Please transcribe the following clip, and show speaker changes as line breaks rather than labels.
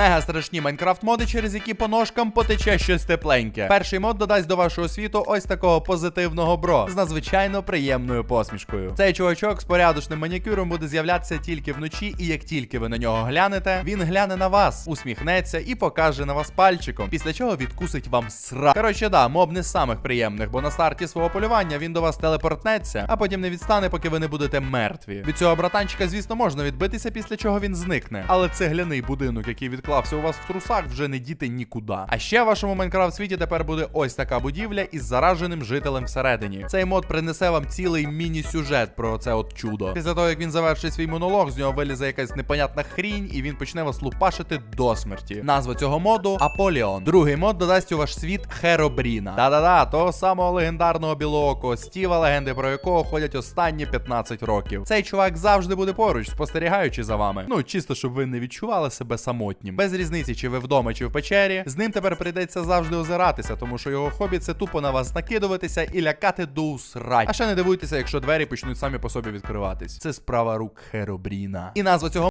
Мега страшні Майнкрафт моди, через які по ножкам потече щось тепленьке. Перший мод додасть до вашого світу ось такого позитивного бро з надзвичайно приємною посмішкою. Цей чувачок з порядочним манікюром буде з'являтися тільки вночі, і як тільки ви на нього глянете, він гляне на вас, усміхнеться і покаже на вас пальчиком, після чого відкусить вам сра. Коротше, да, моб не з самих приємних, бо на старті свого полювання він до вас телепортнеться, а потім не відстане, поки ви не будете мертві. Від цього братанчика, звісно, можна відбитися, після чого він зникне. Але цегляний будинок, який відклався у вас в трусах, вже не діти нікуди. А ще в вашому Майнкрафт світі тепер буде ось така будівля із зараженим жителем всередині. Цей мод принесе вам цілий міні-сюжет про це от чудо. Після того, як він завершить свій монолог, з нього вилізе якась непонятна хрінь, і він почне вас лупашити до смерті. Назва цього моду Аполіон. Другий мод додасть у ваш світ Херобріна. Да-да-да, того самого легендарного білоокого Стіва, легенди про якого ходять останні 15 років. Цей чувак завжди буде поруч, спостерігаючи за вами. Ну чисто, щоб ви не відчували себе самотнім. Без різниці, чи ви вдома, чи в печері. З ним тепер прийдеться завжди озиратися, тому що його хобі це тупо на вас накидуватися і лякати до усрать. А ще не дивуйтеся, якщо двері почнуть самі по собі відкриватись. Це справа рук Херобріна. І назва цього